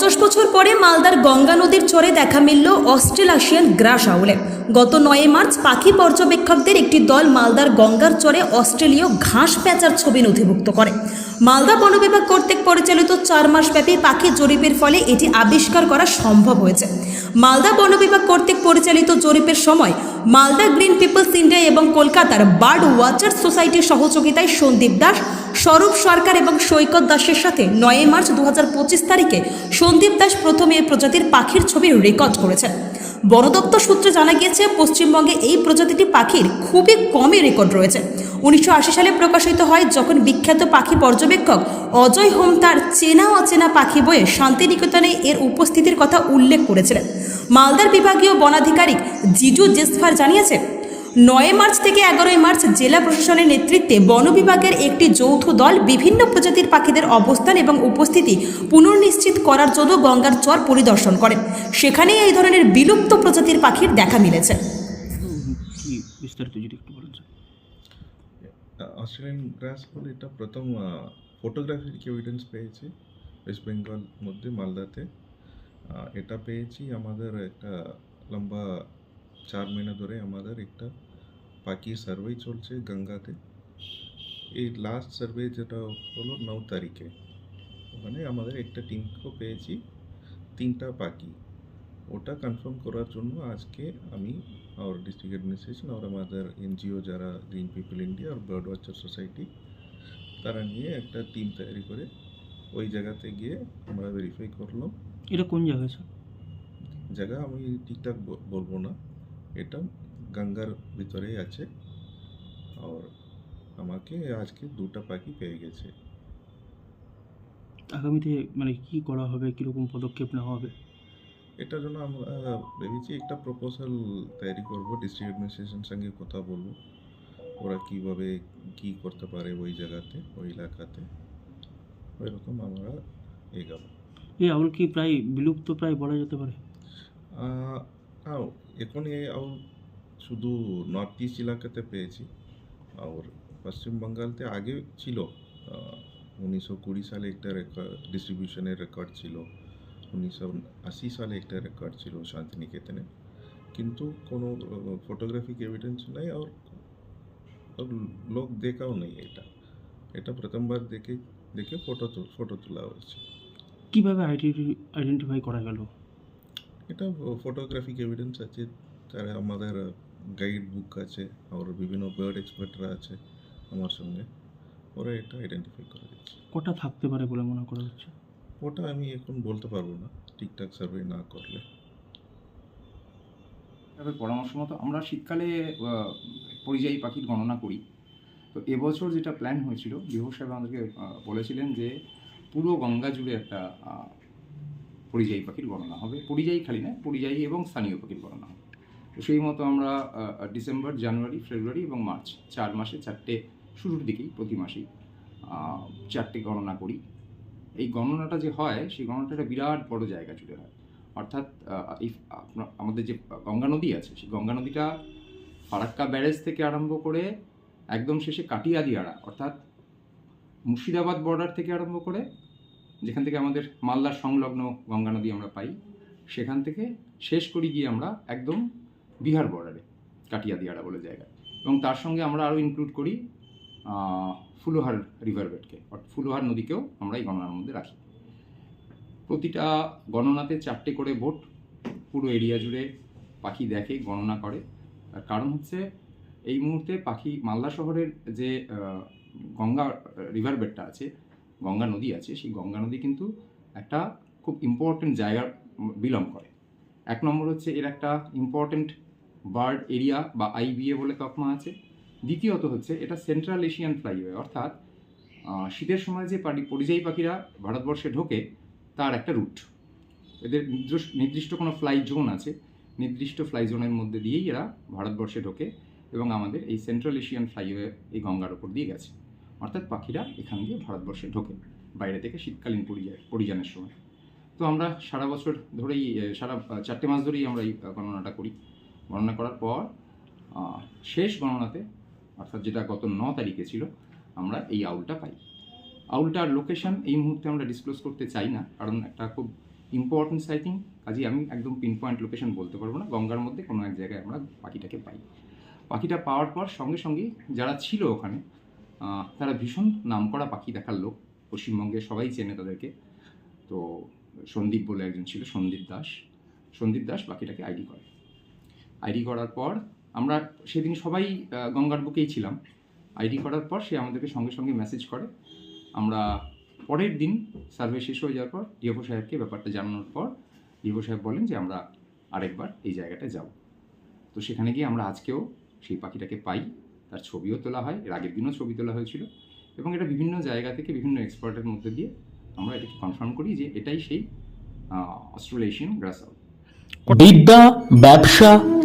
পঞ্চাশ বছর পরে মালদার গঙ্গা নদীর চরে দেখা মিলল অস্ট্রেলাসিয়ান গ্রাস আউলের গত নয় মার্চ পাখি পর্যবেক্ষকদের একটি দল মালদার গঙ্গার চরে অস্ট্রেলীয় ঘাস প্যাঁচার ছবি নথিভুক্ত করে। মালদা বন বিভাগ কর্তৃক পরিচালিত চার মাসব্যাপী পাখি জরিপের ফলে এটি আবিষ্কার করা সম্ভব হয়েছে। মালদা বন বিভাগ কর্তৃক পরিচালিত জরিপের সময় মালদা গ্রিন পিপলস ইন্ডিয়া এবং কলকাতার বার্ড ওয়াচার সোসাইটির সহযোগিতায় সন্দীপ দাস স্বরূপ সরকার এবং সৈকত দাসের সাথে নয় মার্চ দু হাজার পঁচিশ তারিখে সন্দীপ দাস প্রথমে এই প্রজাতির পাখির ছবি রেকর্ড করেছেন। বন দপ্তর সূত্রে জানা গিয়েছে, পশ্চিমবঙ্গে এই প্রজাতিটি পাখির খুবই কমই রেকর্ড রয়েছে। উনিশশো আশি সালে প্রকাশিত হয় যখন বিখ্যাত পাখি পর্যবেক্ষক অজয় হোম তার চেনা অচেনা পাখি বইয়ে শান্তিনিকেতনে এর উপস্থিতির কথা উল্লেখ করেছিলেন। মালদার বিভাগীয় বনাধিকারিক জিজু জেসফার জানিয়েছে নয় মার্চ থেকে এগারোই মার্চ জেলা প্রশাসনের নেতৃত্বে বন বিভাগের একটি যৌথ দল বিভিন্ন প্রজাতির পাখিদের অবস্থান এবং উপস্থিতি পুনর্নিশ্চিত করার জন্য গঙ্গার চর পরিদর্শন করেন। সেখানেই এই ধরনের বিলুপ্ত প্রজাতির পাখির দেখা মিলেছে। কি বিস্তারিত যদি একটু বলেন স্যার? অস্ট্রেলিয়ান গ্রাস বল এটা প্রথম ফটোগ্রাফির এভিডেন্স পেয়েছি ওয়েস্ট বেঙ্গল মধ্যে মালদাতে। এটা পেয়েছি আমাদের একটা লম্বা চার মহিনা ধরে আমাদের একটা পাখি সার্ভে চলছে গঙ্গাতে। এই লাস্ট সার্ভে যেটা হলো ন তারিখে। ওখানে আমাদের একটা টিমকেও পেয়েছি তিনটা পাখি ওটা কনফার্ম করার জন্য আজকে আমি আর ডিস্ট্রিক্ট অ্যাডমিনিস্ট্রেশন আর আমাদের এনজিও যারা গ্রিন পিপল ইন্ডিয়া আর বার্ড ওয়াচার সোসাইটি তারা নিয়ে একটা টিম তৈরি করে ওই জায়গাতে গিয়ে আমরা ভেরিফাই করলাম। এটা কোন জায়গায় স্যার জায়গা আমি ঠিকঠাক বলব না। এটা গঙ্গার ভিতরেই আছে। আর আমাকে আজকে দুটা পাখি পেয়ে গেছে। আগামীতে মানে কি করা হবে? কীরকম পদক্ষেপ নেওয়া হবে? এটার জন্য আমরা ভেবেছি একটা প্রপোজাল তৈরি করব ডিস্ট্রিক্ট অ্যাডমিনিস্ট্রেশন সঙ্গে কথা বলব। ওরা কীভাবে কি করতে পারে ওই জায়গাতে ওই এলাকাতে? ওইরকম আমরা এগাবো। এই আউল কি প্রায় বিলুপ্ত প্রায় বলা যেতে পারে? এখন এই আউ শুধু নর্থ ইস্ট এলাকাতে পেয়েছি। আর পশ্চিম বাঙ্গালতে আগে ছিল। উনিশশো কুড়ি সালে একটা রেকর্ড ডিস্ট্রিবিউশনের রেকর্ড ছিল। উনিশশো আশি সালে একটা রেকর্ড ছিল শান্তিনিকেতনে। কিন্তু কোনো ফটোগ্রাফিক এভিডেন্স নেই আর আর লোক দেখাও নেই এটা। এটা প্রথমবার দেখে দেখে ফটো ফটো তোলা হয়েছে। কীভাবে আইডেন্টিফাই করা গেল? এটা ফটোগ্রাফিক এভিডেন্স আছে। তারা আমাদের গাইড বুক আছে আর বিভিন্ন বার্ড এক্সপার্টরা আছে আমার সঙ্গে ওরা এটা আইডেন্টিফাই করে দিচ্ছে। কটা থাকতে পারে বলে মনে করা হচ্ছে? ওটা আমি এখন বলতে পারব না ঠিকঠাক সার্ভে না করলে। তবে পরামর্শ মতো আমরা শীতকালে পরিযায়ী পাখির গণনা করি। তো এবছর যেটা প্ল্যান হয়েছিল বিভূষ সাহেব আমাদেরকে বলেছিলেন যে পুরো গঙ্গা জুড়ে একটা পরিযায়ী পাখির গণনা হবে। পরিযায়ী খালি না পরিযায়ী এবং স্থানীয় পাখির গণনা হবে। সেই মতো আমরা ডিসেম্বর, জানুয়ারি, ফেব্রুয়ারি এবং মার্চ চার মাসে চারটে শুরুর দিকেই, প্রতি মাসেই চারটে গণনা করি। এই গণনাটা যে হয়, সেই গণনাটা একটা বিরাট বড় জায়গা জুড়ে হয়। অর্থাৎ এই আমাদের যে গঙ্গা নদী আছে, সেই গঙ্গা নদীটা ফারাক্কা ব্যারেজ থেকে আরম্ভ করে একদম শেষে কাটিয়াদিয়াড়া অর্থাৎ মুর্শিদাবাদ বর্ডার থেকে আরম্ভ করে, যেখান থেকে আমাদের মালদার সংলগ্ন গঙ্গা নদী আমরা পাই, সেখান থেকে শেষ করি গিয়ে আমরা একদম বিহার বর্ডারে কাটিয়া কাটিয়াদিয়াড়া বলে জায়গা। এবং তার সঙ্গে আমরা আরও ইনক্লুড করি ফুলোহার রিভারবেটকে অর্থাৎ ফুলোহার নদীকেও আমরা এই গণনার মধ্যে রাখি। প্রতিটা গণনাতে চারটে করে বোট পুরো এরিয়া জুড়ে পাখি দেখে গণনা করে। তার কারণ হচ্ছে, এই মুহূর্তে পাখি, মালদা শহরের যে গঙ্গা রিভার বেডটা আছে, গঙ্গা নদী আছে, সেই গঙ্গা নদী কিন্তু একটা খুব ইম্পর্টেন্ট জায়গা বিলং করে। এক নম্বর হচ্ছে, এর একটা ইম্পর্টেন্ট বার্ড এরিয়া বা আইবিএ বলে তকমা আছে। দ্বিতীয়ত হচ্ছে এটা সেন্ট্রাল এশিয়ান ফ্লাইওয়ে, অর্থাৎ শীতের সময় যে পারি পরিযায়ী পাখিরা ভারতবর্ষে ঢোকে, তার একটা রুট। এদের নির্দিষ্ট কোনো ফ্লাই জোন আছে। নির্দিষ্ট ফ্লাই জোনের মধ্যে দিয়েই এরা ভারতবর্ষে ঢোকে এবং আমাদের এই সেন্ট্রাল এশিয়ান ফ্লাইওয়ে এই গঙ্গার ওপর দিয়ে গেছে। অর্থাৎ পাখিরা এখান দিয়ে ভারতবর্ষে ঢোকে, বাইরে থেকে শীতকালীন পরিযায়, পরিযানের সময়। তো আমরা সারা বছর ধরেই সারা চারটে মাস ধরেই আমরা এই গণনাটা করি। গণনা করার পর শেষ গণনাতে, অর্থাৎ যেটা গত ন তারিখে ছিল, আমরা এই আউলটা পাই। আউলটার লোকেশন এই মুহূর্তে আমরা ডিসক্লোজ করতে চাই না, কারণ একটা খুব ইম্পর্টেন্ট সাইটিং কাজে আমি একদম পিন পয়েন্ট লোকেশন বলতে পারব না, গঙ্গার মধ্যে কোনো এক জায়গায় আমরা পাখিটাকে পাই। পাখিটা পাওয়ার পর সঙ্গে সঙ্গে যারা ছিল ওখানে তারা ভীষণ নামকরা পাখি দেখার লোক, পশ্চিমবঙ্গে সবাই চেনে তাদেরকে। তো সন্দীপ বলে একজন ছিল, সন্দীপ দাস। সন্দীপ দাস পাখিটাকে আইডি করে। আইডি করার পর আমরা সেদিন সবাই গঙ্গার বুকেই ছিলাম। আইডি করার পর সে আমাদেরকে সঙ্গে সঙ্গে মেসেজ করে। আমরা পরের দিন সার্ভে শেষ হয়ে যাওয়ার পর ডিওপো সাহেবকে ব্যাপারটা জানানোর পর ডিওপো সাহেব বলেন যে আমরা আরেকবার এই জায়গাটায় যাব। তো সেখানে গিয়ে আমরা আজকেও সেই পাখিটাকে পাই। তার ছবিও তোলা হয়, এর আগের দিনও ছবি তোলা হয়েছিল এবং এটা বিভিন্ন জায়গা থেকে বিভিন্ন এক্সপার্টের মধ্যে দিয়ে আমরা এটাকে কনফার্ম করি যে এটাই সেই অস্ট্রেলেশিয়ান গ্রাসাল বিদ্যা, ব্যবসা